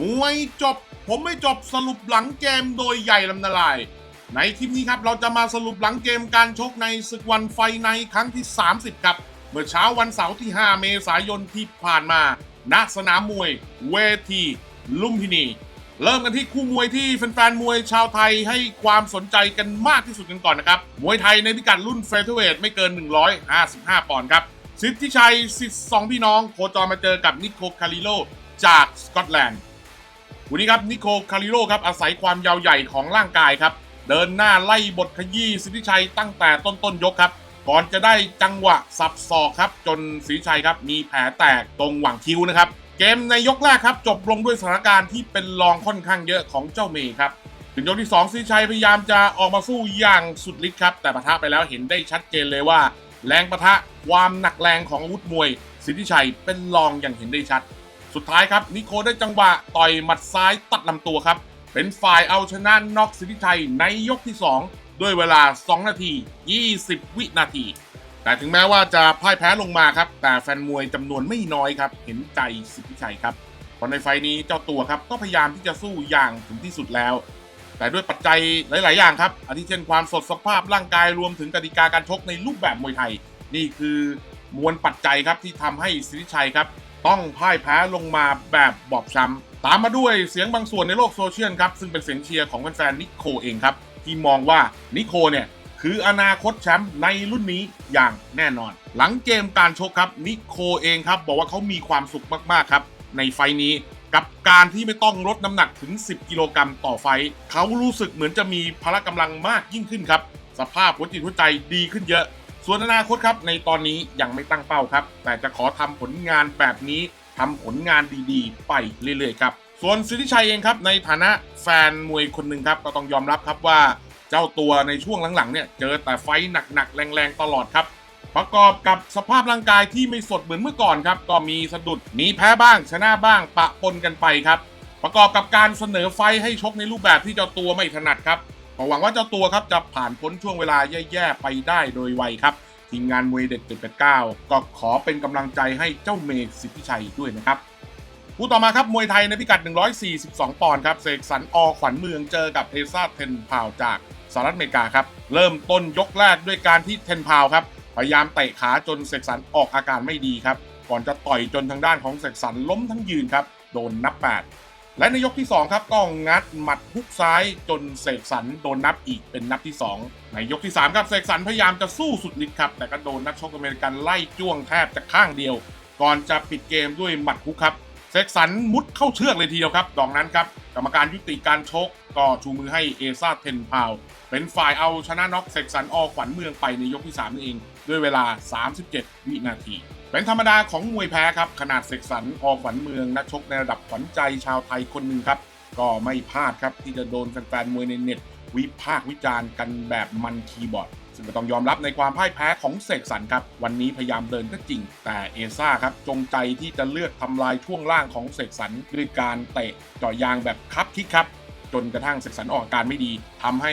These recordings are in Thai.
มวยจบ ผมไม่จบสรุปหลังเกมโดยใหญ่ลำนาลาย ในคลิปนี้ครับเราจะมาสรุปหลังเกมการชกในศึกวันไฟในครั้งที่ 30 ครับ เมื่อเช้าวันเสาร์ที่ 5 เมษายนที่ผ่านมา ณสนามมวย เวที ลุมพินี เริ่มกันที่คู่มวยที่แฟนๆมวยชาวไทยให้ความสนใจกันมากที่สุดกันก่อนนะครับ มวยไทยในพิกัดรุ่นเฟเธอร์เวทไม่เกิน 155 ปอนด์ครับสิทธิชัยสิทธิสองพี่น้องโคจรมาเจอกับนิโคคาริโลจากสกอตแลนด์ วันนี้ครับนิโคคาริโลครับอาศัยความยาวใหญ่ของร่างกายครับ เดินหน้าไล่บทขยี้สิทธิชัยตั้งแต่ต้นต้นยกครับ ก่อนจะได้จังหวะสับศอกครับ จนสิทธิชัยครับมีแผลแตกตรงหว่างคิ้วนะครับ เกมในยกแรกครับ จบลงด้วยสถานการณ์ที่เป็นรองค่อนข้างเยอะของเจ้าเมย์ครับถึงยกที่2สิทธิชัยพยายามจะออกมาสู้อย่างสุดฤทธิ์ครับแต่ปะทะไปแล้วเห็นได้ชัดเจนเลยว่า แรงปะทะความหนักแรงของอาวุธมวย สิทธิชัยเป็นรองอย่างเห็นได้ชัด สุดท้ายครับนิโคได้จังหวะต่อยหมัดซ้ายตัดลำตัวครับ เป็นฝ่ายเอาชนะน็อกสิทธิชัยในยกที่ 2 ด้วยเวลา 2 นาที 20 วินาที แต่ถึงแม้ว่าจะพ่ายแพ้ลงมาครับ แต่แฟนมวยจำนวนไม่น้อยครับ เห็นใจสิทธิชัยครับเพราะในไฟล์นี้เจ้าตัวครับก็พยายามที่จะสู้อย่างถึงที่สุดแล้ว แต่ด้วยปัจจัยหลาย ๆ อย่างครับอาทิเช่นความสดสภาพร่างกายรวมถึงกติกาการชกในรูปแบบมวยไทย นี่คือมวลปัจจัยครับที่ทำให้สิทธิชัยครับ ต้องพ่ายแพ้ลงมาแบบบอบช้ำตามมาด้วยเสียงบางส่วนในโลกโซเชียลครับ ซึ่งเป็นเสียงเชียร์ของแฟนๆนิโคเองครับ ที่มองว่านิโคเนี่ยคืออนาคตแชมป์ในรุ่นนี้อย่างแน่นอน หลังเกมการชกครับนิโคเองครับ บอกว่าเขามีความสุขมากๆครับ ในไฟล์นี้กับการที่ไม่ต้องลดน้ำหนักถึง 10 กิโลกรัมต่อไฟ เขารู้สึกเหมือนจะมีพละกำลังมากยิ่งขึ้นครับ สภาพหัวจิตหัวใจดีขึ้นเยอะ ส่วนอนาคตครับในตอนนี้ยังไม่ตั้งเป้าครับ แต่จะขอทำผลงานแบบนี้ทำผลงานดีๆ ไปเรื่อยๆครับ ส่วนสิทธิชัยเองครับในฐานะแฟนมวยคนหนึ่งครับก็ต้องยอมรับครับว่า เจ้าตัวในช่วงหลังๆเนี่ยเจอแต่ไฟหนักๆแรงๆตลอดครับประกอบกับสภาพร่างกายที่ไม่สดเหมือนเมื่อก่อนครับ ก็มีสะดุด มีแพ้บ้าง ชนะบ้าง ปะปนกันไปครับ ประกอบกับการเสนอไฟให้ชกในรูปแบบที่เจ้าตัวไม่ถนัดครับ หวังว่าเจ้าตัวครับจะผ่านพ้นช่วงเวลาแย่ๆไปได้โดยไวครับทีมงานมวยเด็ด789 ก็ขอเป็นกำลังใจให้เจ้าเมย์สิทธิชัยด้วยนะครับผู้ต่อมาครับ มวยไทยในพิกัด 142 ปอนด์ครับเสกสรรอขวัญเมืองเจอกับเอซ่าเทนพาวจากสหรัฐอเมริกาครับเริ่มต้นยกแรกด้วยการที่เทนพาวครับพยายามเตะขาจนเสกสรรออกอาการไม่ดีครับก่อนจะต่อยจนทางด้านของเสกสรรล้มทั้งยืนครับโดนนับ 8 และในยกที่ 2 ครับก็งัดหมัดฮุกซ้ายจนเสกสรรโดนนับอีกเป็นนับที่ 2 ในยกที่ 3 ครับเสกสรรพยายามจะสู้สุดฤทธิ์ครับ แต่ก็โดนนักชกอเมริกันไล่จ้วงแทบจะข้างเดียว ก่อนจะปิดเกมด้วยหมัดฮุกครับเสกสรรมุดเข้าเชือกเลยทีเดียวครับดอกนั้นครับกรรมการยุติการชกก็ชูมือให้เอซ่าเทนพาวเป็นฝ่ายเอาชนะน็อกเสกสรรอขวัญเมืองไปในยกที่3นั่นเอง ด้วยเวลา 37 วินาที เป็นธรรมดาของมวยแพ้ครับ ขนาดเสกสรรอขวัญเมืองนักชกในระดับขวัญใจชาวไทยคนหนึ่งครับ ก็ไม่พลาดครับที่จะโดนแฟนๆมวยในเน็ต วิพากษ์วิจารณ์กันแบบมันคีย์บอร์ด ซึ่งก็ต้องยอมรับในความพ่ายแพ้ของเสกสรรครับ วันนี้พยายามเดินก็จริง แต่เอซ่าครับจงใจที่จะเลือกทำลายช่วงล่างของเสกสรรด้วยการเตะจ่อยางแบบคับคิกครับ จนกระทั่งเสกสรรออกอาการไม่ดีทำให้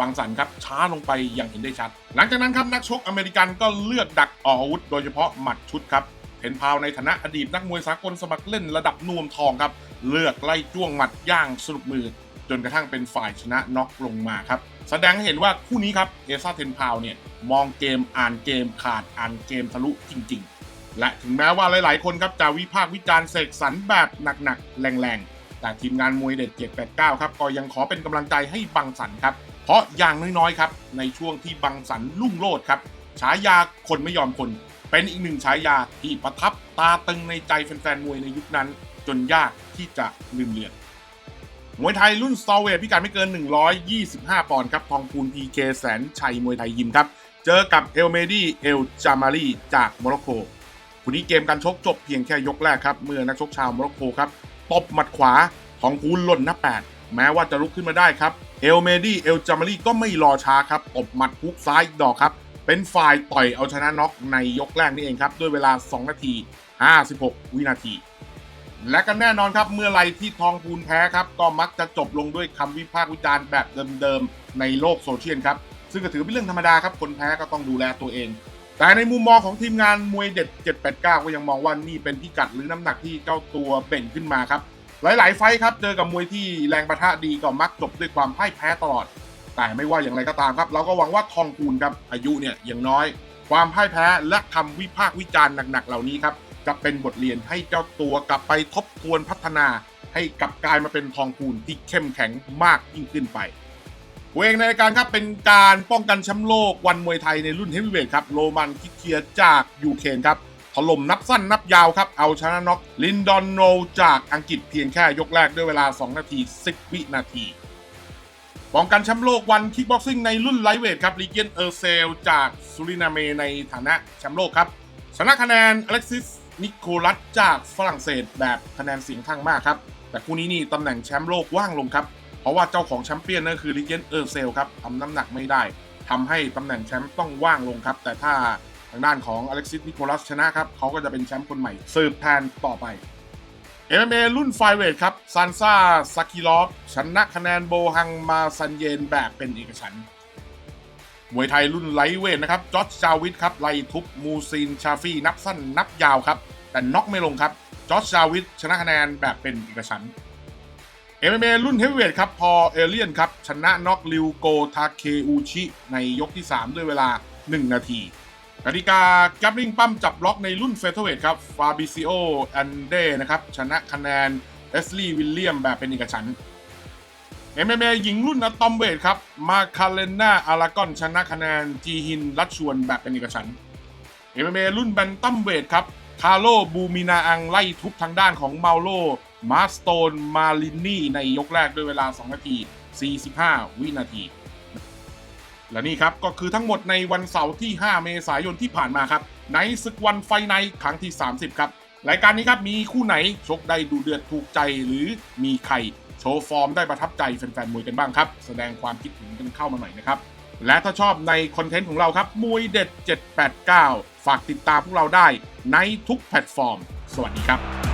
บางสันครับช้าลงไปอย่างเห็นได้ชัด หลังจากนั้นครับนักชกอเมริกันก็เลือกดักออกอาวุธโดยเฉพาะหมัดชุดครับเทนพาวในฐานะอดีตนักมวยสากลสมัครเล่นระดับนวมทองครับเลือกไล่จ้วงหมัดย่างสรุปมือ จนกระทั่งเป็นฝ่ายชนะน็อกลงมาครับแสดงให้เห็นว่าคู่นี้ครับเอซ่าเทนพาวเนี่ยมองเกมอ่านเกมขาดอ่านเกมทะลุจริง ๆ และถึงแม้ว่าหลาย ๆ คนครับจะวิพากษ์วิจารณ์เสกสรรแบบหนัก ๆ แรง ๆ แต่ทีมงานมวยเด็ด 789 ครับ ก็ยังขอเป็นกำลังใจให้บังสันครับ เพราะอย่างน้อยๆ ครับ ในช่วงที่บังสันลุ่งโลดครับ ฉายาคนไม่ยอมคน เป็นอีกหนึ่งฉายาที่ประทับตาตึงในใจแฟนๆ มวยในยุคนั้น จนยากที่จะลืมเลือนมวยไทยรุ่นสตอเวทพิกัดไม่เกิน 125 ปอนด์ครับ ทองพูนพีเคแสนชัยมวยไทยยิมครับ เจอกับเอลเมดีเอลจามารีจากโมร็อกโกคู่นี้เกมการชกจบเพียงแค่ยกแรกครับ เมื่อนักชกชาวโมร็อกโกครับ ตบหมัดขวาทองพูนหล่นหน้าแปดแม้ว่าจะลุกขึ้นมาได้ครับ เอลเมดีเอลจามารีก็ไม่รอช้าครับตบหมัดฮุกซ้ายอีกดอกครับ เป็นฝ่ายต่อยเอาชนะน็อกในยกแรกนี่เองครับ ด้วยเวลา 2 นาที 56 วินาที และกันแน่นอนครับเมื่อไรที่ทองพูนแพ้ครับ ก็มักจะจบลงด้วยคำวิพากษ์วิจารณ์แบบเดิมๆในโลกโซเชียลครับ ซึ่งก็ถือเป็นเรื่องธรรมดาครับคนแพ้ก็ต้องดูแลตัวเอง แต่ในมุมมองของทีมงานมวยเด็ด 789 ก็ยังมองว่านี่เป็นพิกัดหรือน้ำหนักที่เจ้าตัวเบ่งขึ้นมาครับ หลาย ๆ ไฟครับเจอกับมวยที่แรงประทะดีก็มักจบด้วยความพ่ายแพ้ตลอด แต่ไม่ว่าอย่างไรก็ตามครับ เราก็หวังว่าทองคูณครับอายุเนี่ยยังน้อย ความพ่ายแพ้และคำวิพากษ์วิจารณ์หนัก ๆ เหล่านี้ครับจะเป็นบทเรียนให้เจ้าตัวกลับไปทบทวนพัฒนา ให้กลับกลายมาเป็นทองคูณที่เข้มแข็งมากยิ่งขึ้นไป ตัวเงในรายการครับเป็นการป้องกันแชมป์โลกวันมวยไทยในรุ่นเฮฟวีเวทครับโรมันคิเคียจากยูเครนครับถล่มนับสั้นนับยาวครับ เอาชนะน็อกลินดอนโนจากอังกฤษเพียงแค่ยกแรกด้วยเวลา 2 นาที 10 วินาทีป้องกันแชมป์โลกวันคิกบ็อกซิ่งในรุ่นไลท์เวทครับลีเกียนเออร์เซลจากซูรินาเมในฐานะแชมป์โลกครับชนะคะแนนอเล็กซิสนิโคลัสจากฝรั่งเศสแบบคะแนนเสียงข้างมากครับ แต่คู่นี้นี่ตำแหน่งแชมป์โลกว่างลงครับ ราะว่าเจ้าของแชมเปี้ยนนั่นคือลิเกนเออร์เซลครับทำน้ำหนักไม่ได้ทำให้ตำแหน่งแชมป์ต้องว่างลงครับ แต่ถ้าทางด้านของอเล็กซิสนิโคลัสชนะครับเขาก็จะเป็นแชมป์คนใหม่สืบแทนต่อไป MMA รุ่นไฟเวทครับซานซ่าซากิลอฟชนะคะแนนโบฮังมาซันเยนแบบเป็นเอกฉันมวยไทยรุ่นไลท์เวทนะครับจอร์จจาวิทครับไล่ทุบมูซินชาฟี่นับสั้นนับยาวครับ แต่น็อกไม่ลงครับจอร์จจาวิทชนะคะแนนแบบเป็นเอกฉันท MMA รุ่นเฮฟวีเวทครับ พอเอเลียนครับ ชนะน็อกลิวโกทาเคอูชิ ในยกที่ 3 ด้วยเวลา 1 นาทีกติกาแกบลิงปั้มจับล็อกในรุ่นเฟเธอร์เวทครับ ฟาบิซิโอแอนเดนะครับ ชนะคะแนนเอสลีวิลเลียมแบบเป็นเอกฉันท์ MMA หญิงรุ่นอะตอมเวทครับ มาคาเลน่าอารากอน ชนะคะแนนจีฮินรัชชวนแบบเป็นเอกฉันท์ MMA รุ่นแบนตัมเวทครับ คาร์โลบูมินาอังไล่ทุบทางด้านของเมาโลมาสโตนมาลินนี่ในยกแรกด้วยเวลา 2 นาที 45 วินาที และนี่ครับก็คือทั้งหมดในวันเสาร์ที่ 5 เมษายนที่ผ่านมาครับ ในศึกวันไฟในครั้งที่ 30 ครับ รายการนี้ครับมีคู่ไหนชกได้ดูเดือดถูกใจหรือมีใครโชว์ฟอร์มได้ประทับใจแฟนๆมวยกันบ้างครับ แสดงความคิดเห็นกันเข้ามาหน่อยนะครับ และถ้าชอบในคอนเทนต์ของเราครับมวยเด็ด 789 ฝากติดตามพวกเราได้ในทุกแพลตฟอร์ม สวัสดีครับ